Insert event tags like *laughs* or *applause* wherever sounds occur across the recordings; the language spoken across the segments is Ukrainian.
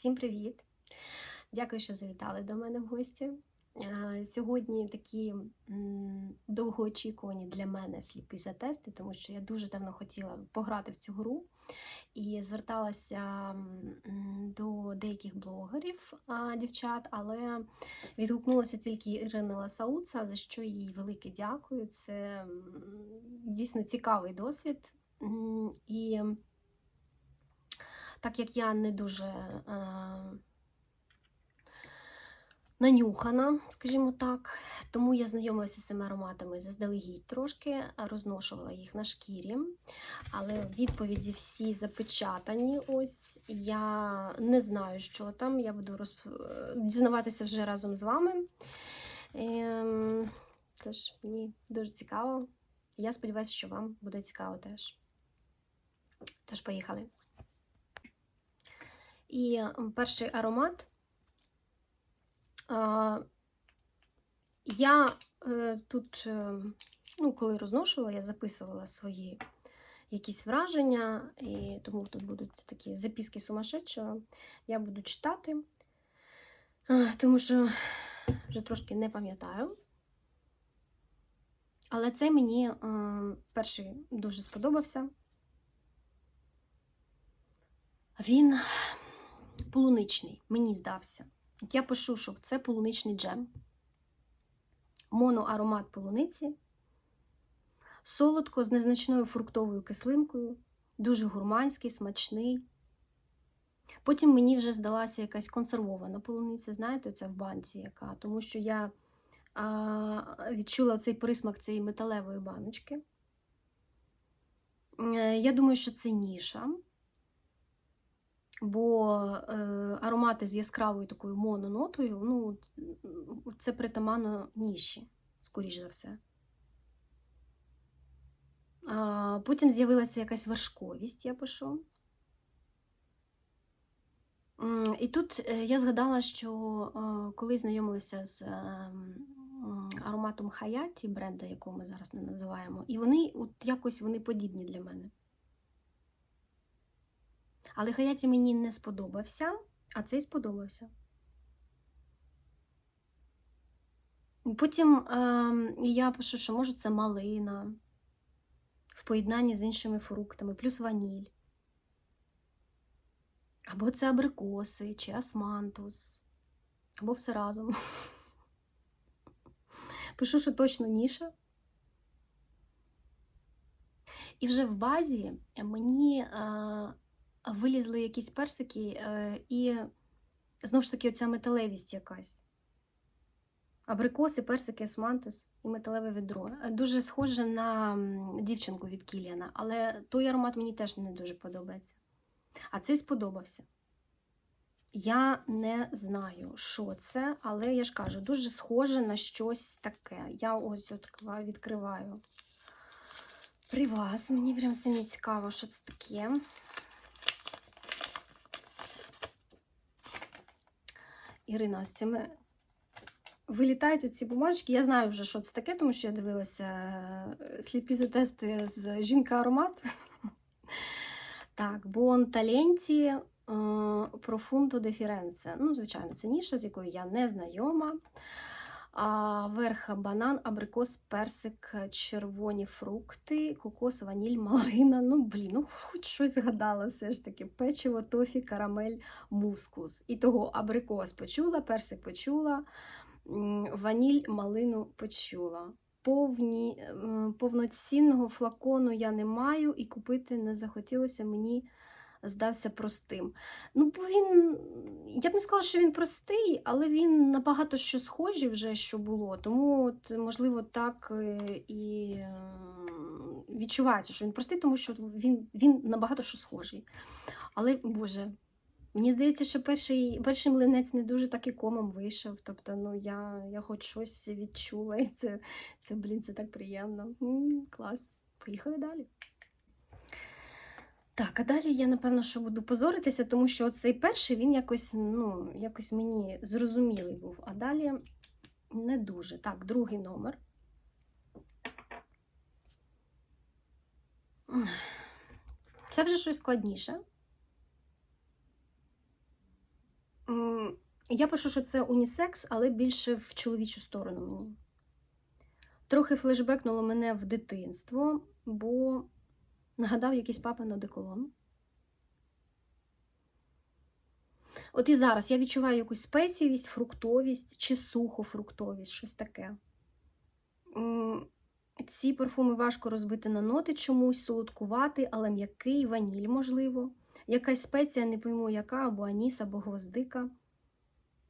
Всім привіт! Дякую, що завітали до мене в гості. Е, Сьогодні такі довгоочікувані для мене сліпі затести, тому що я дуже давно хотіла пограти в цю гру і зверталася до деяких блогерів дівчат, але відгукнулася тільки Ірина Ласауца, за що їй велике дякую. Це дійсно цікавий досвід. І так як я не дуже е, нанюхана, скажімо так, тому я знайомилася з цими ароматами заздалегідь трошки, розношувала їх на шкірі. Але відповіді всі запечатані. Ось я не знаю, що там. Я буду розп... е, дізнаватися вже разом з вами. Ем, Тож мені дуже цікаво. Я сподіваюся, що вам буде цікаво теж. Тож, поїхали. І перший аромат. Я е, тут, е, ну, коли розношувала, я записувала свої якісь враження, і тому тут будуть такі записки сумасшедшого. Я буду читати, тому що вже трошки не пам'ятаю. Але цей мені е, перший дуже сподобався. Він полуничний, мені здався. Я пишу, що це полуничний джем, моноаромат полуниці, солодко з незначною фруктовою кислинкою, дуже гурманський, смачний. Потім мені вже здалася якась консервована полуниця, знаєте, оця в банці яка, тому що я а, відчула цей присмак цієї металевої баночки. Е, Я думаю, що це ніша бо е, аромати з яскравою такою мононотою, ну, це притаманно ніші, скоріш за все. А, потім з'явилася якась вершковість, я пишу. І тут е, я згадала, що е, коли знайомилася з е, ароматом Хаяті, бренда, якого ми зараз не називаємо, і вони от якось вони подібні для мене. Але Хаяті мені не сподобався, а цей сподобався. Потім е, я пишу, що може це малина в поєднанні з іншими фруктами, плюс ваніль. Або це абрикоси, чи асмантус, або все разом. *laughs* Пишу, що точно ніша. І вже в базі мені. Е, вилізли якісь персики, е, і знову ж таки оця металевість якась. Абрикоси, персики, османтус і металеве відро. Е, Дуже схоже на дівчинку від Кіліана, але той аромат мені теж не дуже подобається. А цей сподобався. Я не знаю, що це, але я ж кажу, дуже схоже на щось таке. Я ось відкриваю, при вас. Мені прям самі цікаво, що це таке. Ірина, з цими вилітають оці бумажки. Я знаю вже, що це таке, тому що я дивилася е, сліпі затести з жінка аромат. *laughs* Так, Бон Таленті Профунто де Фіренце. Ну, звичайно, це ніша, з якою я не знайома. А, Верх банан, абрикос, персик, червоні фрукти, кокос, ваніль, *laughs* малина. Ну, блін, ну хоч щось згадала все ж таки. Печиво, тофі, карамель, мускус. І того абрикос почула, персик почула, ваніль, малину почула. Повні, повноцінного флакону я не маю і купити не захотілося мені здався простим. Ну, бо він, я б не сказала, що він простий, але він набагато що схожий вже, що було. Тому, от, можливо, так е, і відчувається, що він простий, тому що він, він набагато що схожий. Але, Боже, мені здається, що перший, перший млинець не дуже так і комом вийшов. Тобто, ну, я, я хоч щось відчула, і це, це блін, це так приємно. М, клас. Поїхали далі. Так, а далі я, напевно, що буду позоритися, тому що цей перший він якось, ну, якось мені зрозумілий був, а далі не дуже. Так, другий номер. Це вже щось складніше. Я пишу, що це унісекс, але більше в чоловічу сторону мені. Трохи флешбекнуло мене в дитинство, бо нагадав якийсь папин одеколон. От і зараз я відчуваю якусь спеціївість, фруктовість чи сухофруктовість, щось таке. Ці парфуми важко розбити на ноти чомусь, солодкуватий, але м'який, ваніль, можливо. Якась спеція, не пойму яка, або аніс, або гвоздика.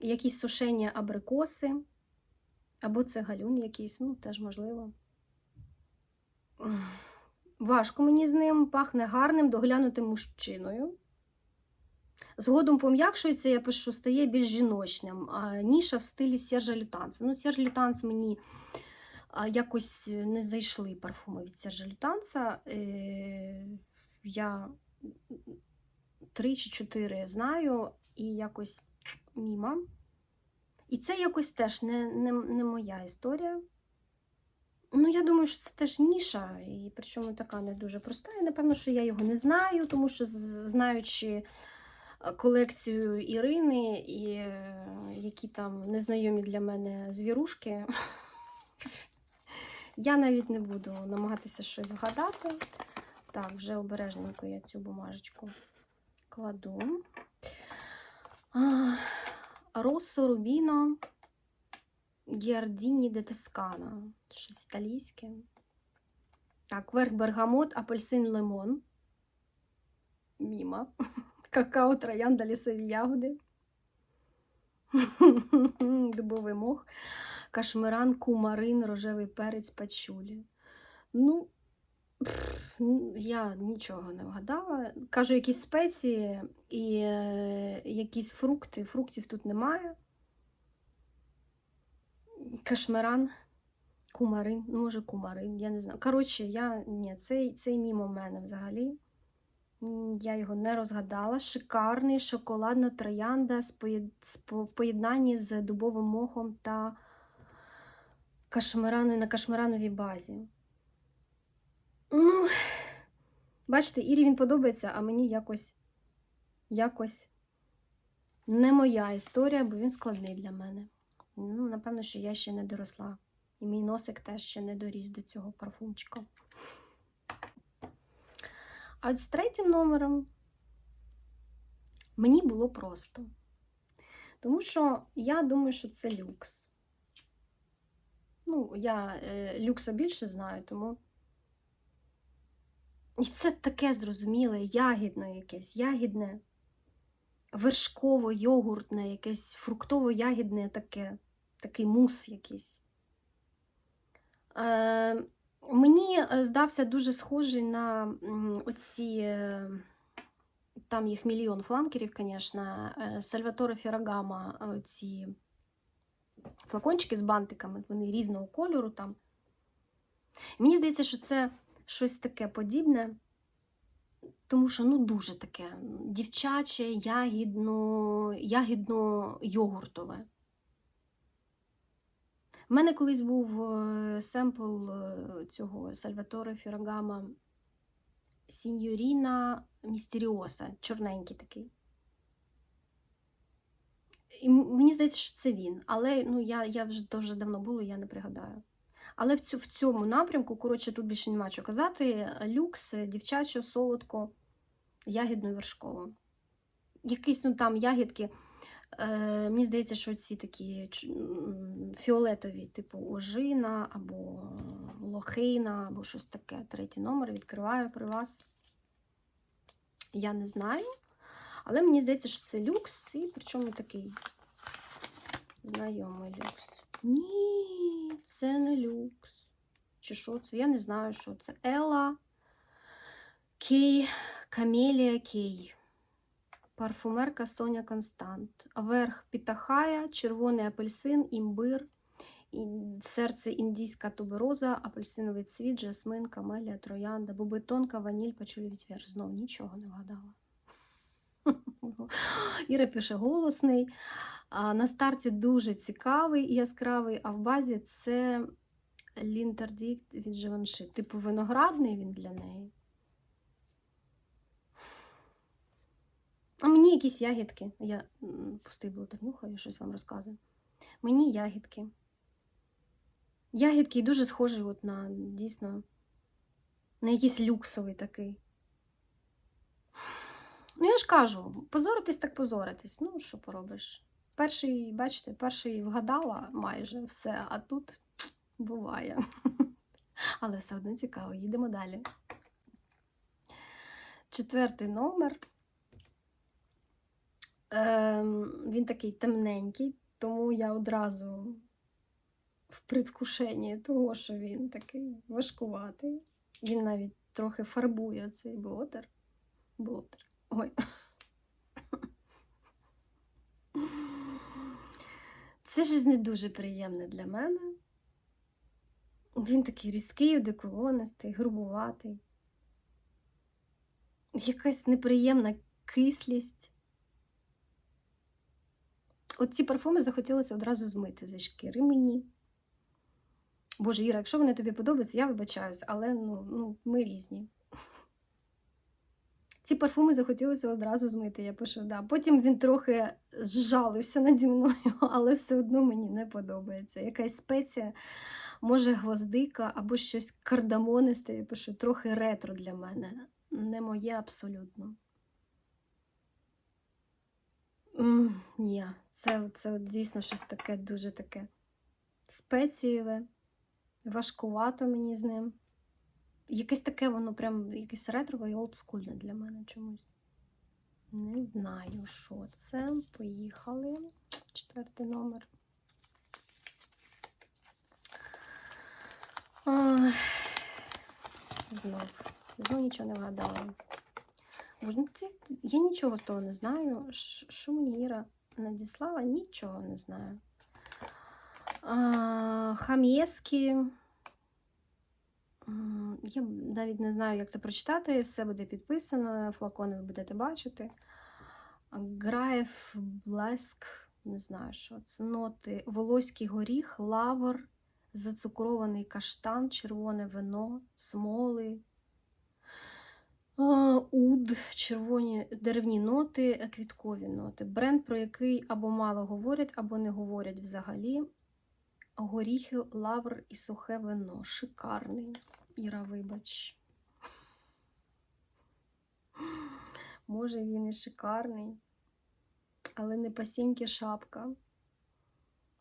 Якісь сушені абрикоси, або це галюн якийсь, ну, теж можливо. Важко мені з ним, пахне гарним, доглянутим мужчиною. Згодом пом'якшується, я пишу, стає більш жіночним. Ніша в стилі Сержа Лютанса. Ну, Серж Лютанс мені якось не зайшли парфуми від Сержа Лютанса. Е, я три чи чотири знаю і якось міма. І це якось теж не, не, не моя історія. Ну, я думаю, що це теж ніша, і причому така не дуже проста. І напевно, що я його не знаю, тому що знаючи е, колекцію Ірини і е, які там незнайомі для мене звірушки, *laughs* я навіть не буду намагатися щось вгадати. Так, вже обережненько я цю бумажечку кладу. А, Россо Рубіно Гіардіні де Тоскана. Щось італійське. Так, верх бергамот, апельсин лимон. Міма. *laughs* Какао, троянда, лісові ягоди. *laughs* Дубовий мох. Кашмиран, кумарин, рожевий перець, пачулі. Ну, я нічого не вгадала. Кажу, якісь спеції і е, якісь фрукти. Фруктів тут немає. Кашмиран, кумарин, ну, може, кумарин, я не знаю. Коротше, я ні, цей, цей мімо в мене взагалі. Я його не розгадала. Шикарний поєд- з в поєднанні з дубовим мохом та кашмираною на кашмирановій базі. Ну, бачите, Ірі він подобається, а мені якось, якось не моя історія, бо він складний для мене. Ну, напевно, що я ще не доросла. І мій носик теж ще не доріс до цього парфумчика. А от з третім номером мені було просто. Тому що я думаю, що це люкс. Ну, я е, люкса більше знаю, тому. І це таке зрозуміле, ягідне якесь, ягідне, вершково-йогуртне, якесь фруктово-ягідне таке, такий мус якийсь. Е, мені е, здався дуже схожий на оці, е, там їх мільйон фланкерів, звісно, Сальваторе Феррагама, оці флакончики з бантиками, вони різного кольору там. Мені здається, що це щось таке подібне, тому що ну дуже таке дівчаче, ягідно, ягідно-йогуртове. У мене колись був е, семпл е, цього Сальваторе Феррагама Сіньоріна Містеріоса, чорненький такий. І мені здається, що це він, але ну, я, я вже дуже давно було, я не пригадаю. Але в, цю, в цьому напрямку, коротше, тут більше нема що казати. Люкс, дівчачо, солодко, ягідно і вершково. Якісь ну, там ягідки. Е, мені здається, що ці такі фіолетові, типу ожина або лохина, або щось таке. Третій номер відкриваю при вас. Я не знаю. Але мені здається, що це люкс, і причому такий знайомий люкс. Ні, це не люкс. Чи що це? Я не знаю, що це. Ела Кей, Камелія Кей. Парфумерка Соня Констант. Верх Пітахая, червоний апельсин, імбир, серце індійська тубероза, апельсиновий цвіт, жасмин, камелія, троянда, бубетонка, ваніль, пачулі відвер. Знов нічого не вгадала. *laughs* Іра пише голосний. На старті дуже цікавий і яскравий, а в базі це лінтердікт від Живанши. Типу виноградний він для неї. А мені якісь ягідки. Я пустий блотер нюхаю, щось вам розказую. Мені ягідки. Ягідки дуже схожі от на дійсно на якийсь люксовий такий. Ну, я ж кажу, позоритись так позоритись. Ну, що поробиш? Перший, бачите, перший вгадала майже все, а тут буває. *laughs* Але все одно цікаво, їдемо далі. Четвертий номер. Ем, він такий темненький, тому я одразу в предвкушенні того, що він такий важкуватий. Він навіть трохи фарбує цей блотер. Блотер. Ой. Це ж не дуже приємне для мене. Він такий різкий, одеколонистий, грубуватий. Якась неприємна кислість. От ці парфуми захотілося одразу змити зі шкіри мені. Боже, Іра, якщо вони тобі подобаються, я вибачаюсь, але ну, ну, ми різні. Ці парфуми захотілося одразу змити, я пишу, да. Потім він трохи зжалився наді мною, *laughs* але все одно мені не подобається. Якась спеція, може гвоздика або щось кардамонисте, я пишу, трохи ретро для мене. Не моє абсолютно. Ні, це, це от дійсно щось таке, дуже таке спецієве, важкувато мені з ним. Якесь таке воно прям якесь ретрове і олдскульне для мене чомусь. Не знаю, що це. Поїхали. Четвертий номер. Знов. Знов нічого не вгадала. Боже, ну це, я нічого з того не знаю. Що мені Іра надіслала? Нічого не знаю. Хам'єскі. Я навіть не знаю, як це прочитати. Все буде підписано, флакони ви будете бачити. Граєв, блеск, не знаю, що це. Ноти. Волоський горіх, лавр, зацукрований каштан, червоне вино, смоли. Уд, червоні деревні ноти, е, квіткові ноти. Бренд, про який або мало говорять, або не говорять взагалі. Горіхи, лавр і сухе вино. Шикарний. Іра, вибач. Може, він і шикарний, але не пасіньки шапка.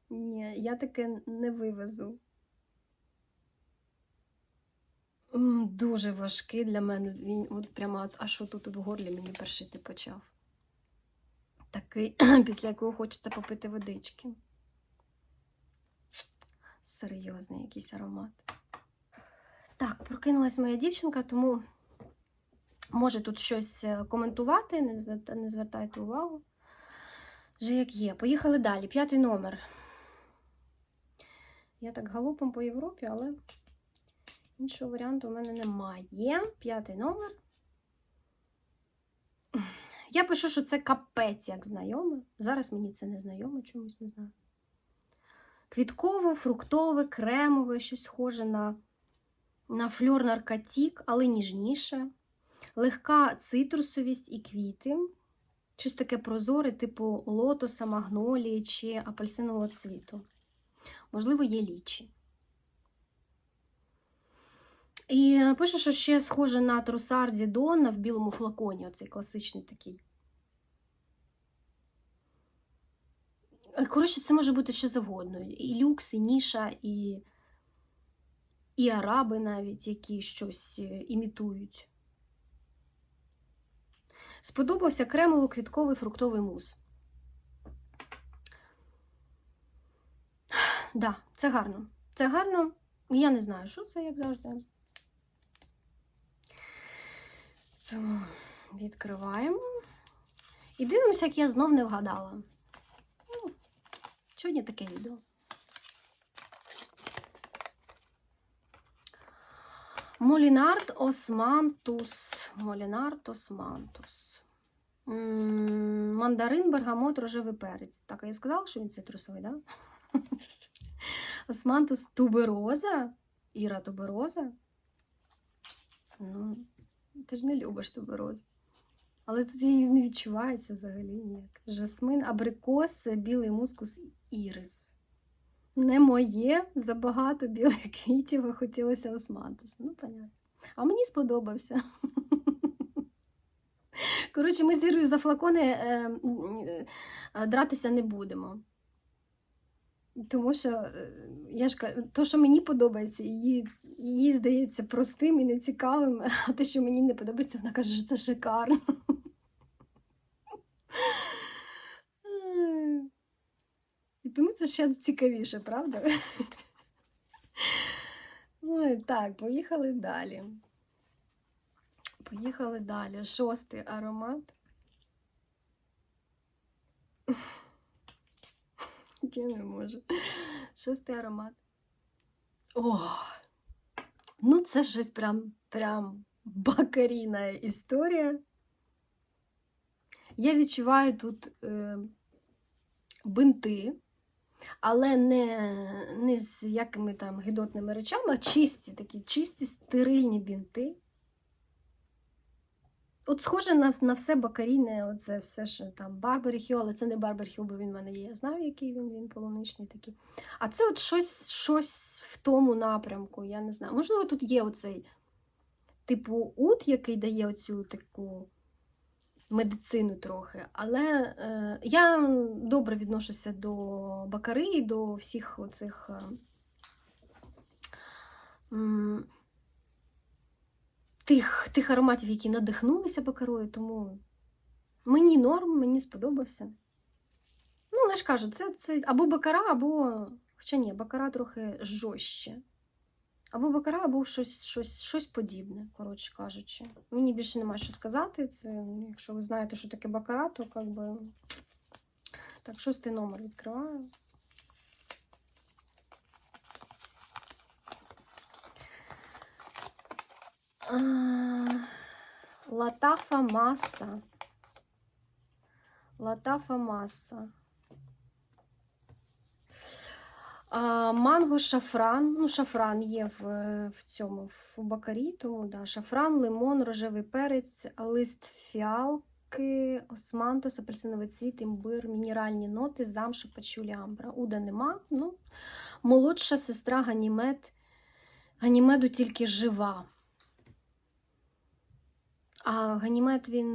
Ні, я таке не вивезу. М, Дуже важкий для мене. Він от прямо аж отут от в горлі мені першити почав. Такий, *clears throat* після якого хочеться попити водички. Серйозний якийсь аромат. Так, прокинулась моя дівчинка, тому може тут щось е, коментувати, не не звертайте увагу. Вже як є. Поїхали далі. П'ятий номер. Я так галопом по Європі, але іншого варіанту у мене немає. П'ятий номер. Я пишу, що це капець, як знайоме. Зараз мені це не знайоме, чомусь не знаю. Квіткове, фруктове, кремове, щось схоже на, на фльор наркотік, але ніжніше. Легка цитрусовість і квіти. Щось таке прозоре, типу лотоса, магнолії чи апельсинового цвіту. Можливо, є лічі. І е, пише, що ще схоже на трусарді Донна в білому флаконі, оцей класичний такий. Е, Коротше, це може бути що завгодно. І люкс, і ніша, і, і араби навіть, які щось е, імітують. Сподобався кремово-квітковий фруктовий мус. *sighs* Да, це гарно. Це гарно. Я не знаю, що це, як завжди. Тому відкриваємо. І дивимося, як я знов не вгадала. Ну, Сьогодні таке відео. Молінард Османтус. Молінард Османтус. Мандарин, бергамот, рожевий перець. Так, а я сказала, що він цитрусовий, так? Да? *laughs* Османтус тубероза. Іра тубероза. Ну, ти ж не любиш туберозу. Але тут її не відчувається взагалі ніяк. Жасмин, абрикос, білий мускус, ірис. Не моє, забагато білих квітів, а хотілося османтус. Ну, понятно. А мені сподобався. Коротше, ми з Ірою за флакони е, е, дратися не будемо. Тому що, е, я ж кажу, то, що мені подобається, її, їй здається простим і нецікавим, *laughs* а те, що мені не подобається, вона каже, що це шикарно. *laughs* І тому це ще цікавіше, правда? Ой, так, поїхали далі. Поїхали далі. Шостий аромат. Я не можу. Шостий аромат. О! Ну, це щось прям, прям бакарійна історія. Я відчуваю тут е, бинти, але не, не з якими там гидотними речами, а чисті такі, чисті стерильні бінти. От схоже на, на все бакарійне, оце все, що там Барбері Хіо, але це не Барбері Хіо, бо він в мене є. Я знаю, який він, він полуничний такий. А це от щось, щось в тому напрямку, я не знаю. Можливо, тут є оцей типу ут, який дає оцю таку медицину трохи. Але е, я добре відношуся до бакари, до всіх оцих. Е, тих, тих ароматів, які надихнулися бакарою, тому мені норм, мені сподобався. Ну, але ж кажу, це, це або бакара, або. Хоча ні, бакара трохи жорстче. Або бакара, або щось, щось, щось подібне, коротше кажучи. Мені більше немає що сказати. Це, ну, якщо ви знаєте, що таке бакара, то би. Так, шостий номер відкриваю. Латафа Маса. Латафа Маса. Манго шафран. Ну, шафран є в, в цьому в бакарі, тому да, шафран, лимон, рожевий перець, лист фіалки, османтус, апельсиновий цвіт, імбир, мінеральні ноти, замша, пачулі, амбра. Уда нема. Ну, молодша сестра Ганімед. Ганімеду тільки жива. А Ганімед він,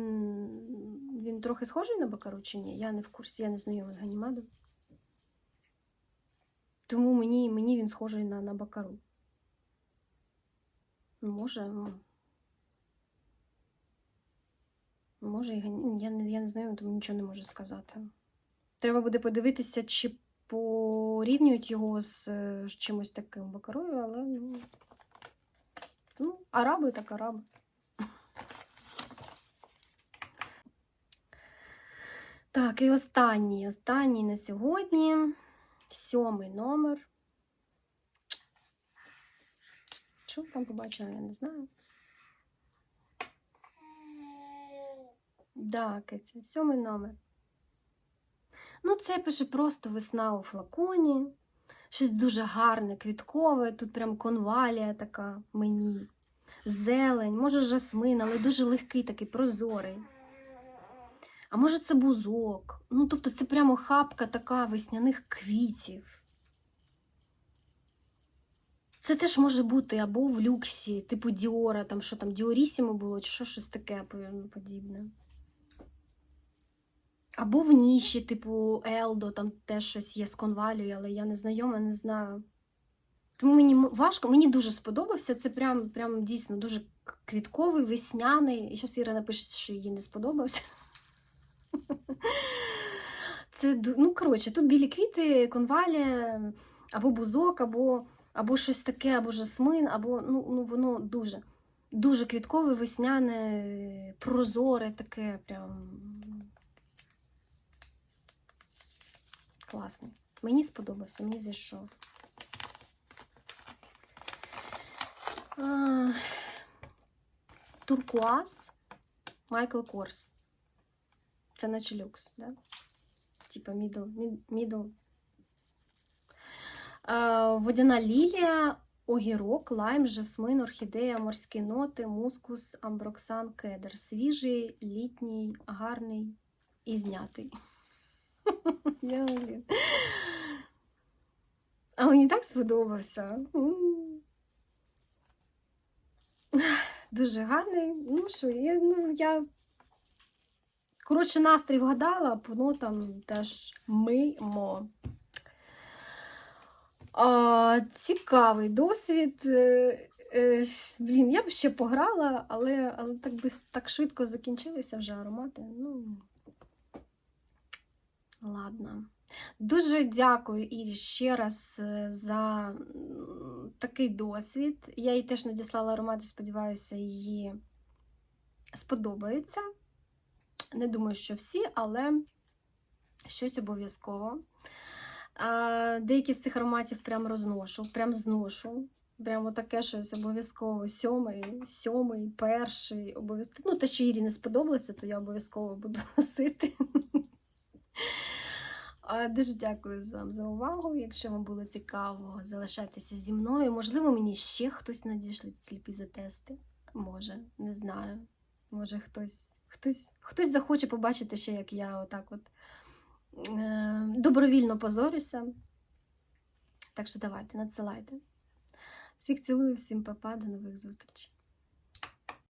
він трохи схожий на Бакару чи ні? Я не в курсі, я не знайома з Ганімедом. Тому мені, мені він схожий на, на Бакару. Може. Може, я, не, я не знаю, тому нічого не можу сказати. Треба буде подивитися, чи порівнюють його з, з чимось таким Бакарою, але ну, ну араби так араби. Так, і останній, останній на сьогодні. Сьомий номер. Що там побачила, я не знаю. Да, Киця, сьомий номер. Ну, це пише просто весна у флаконі. Щось дуже гарне, квіткове. Тут прям конвалія така мені. Зелень, може жасмин, але дуже легкий, такий прозорий. А може це бузок. Ну, тобто це прямо хапка така весняних квітів. Це теж може бути або в люксі, типу Діора, там що там, Діорісімо було, чи що щось таке подібне. Або в ніші, типу Елдо, там теж щось є з конвалією, але я не знайома, не знаю. Тому мені важко, мені дуже сподобався. Це прям, прям дійсно дуже квітковий, весняний. І щось Іра напише, що їй не сподобався. Це, ну, коротше, тут білі квіти, конвалія, або бузок, або, або щось таке, або жасмин, або ну, ну воно дуже, дуже квіткове, весняне, прозоре таке, прям класний. Мені сподобався, мені зайшов. А, Туркуаз Майкл Корс. Це наче люкс, да? Типа мід- мідл. Водяна лілія, огірок, лайм, жасмин, орхідея, морські ноти, мускус, амброксан, кедр. Свіжий, літній, гарний і знятий. *laughs* А мені так сподобався. Дуже гарний. Ну що, я, ну, я... Коротше, настрій вгадала, по нотам теж мимо. А, цікавий досвід. Е, е, блін, я б ще пограла, але, але так би так швидко закінчилися вже аромати. Ну, ладно. Дуже дякую Ірі ще раз е, за такий досвід. Я їй теж надіслала аромати, сподіваюся, її сподобаються. Не думаю, що всі, але щось обов'язково. Деякі з цих ароматів прям розношу, прям зношу. Прямо таке щось обов'язково. Сьомий, сьомий, перший, обов'язково. Ну, те, що Ірі не сподобалося, то я обов'язково буду *laughs* носити. Дуже дякую вам за увагу. Якщо вам було цікаво, залишайтеся зі мною. Можливо, мені ще хтось надішлить сліпі затести. Може, не знаю. Може, хтось, хтось, хтось захоче побачити ще, як я отак от е, добровільно позорюся. Так що давайте, надсилайте. Всіх цілую, всім па-па, до нових зустрічей.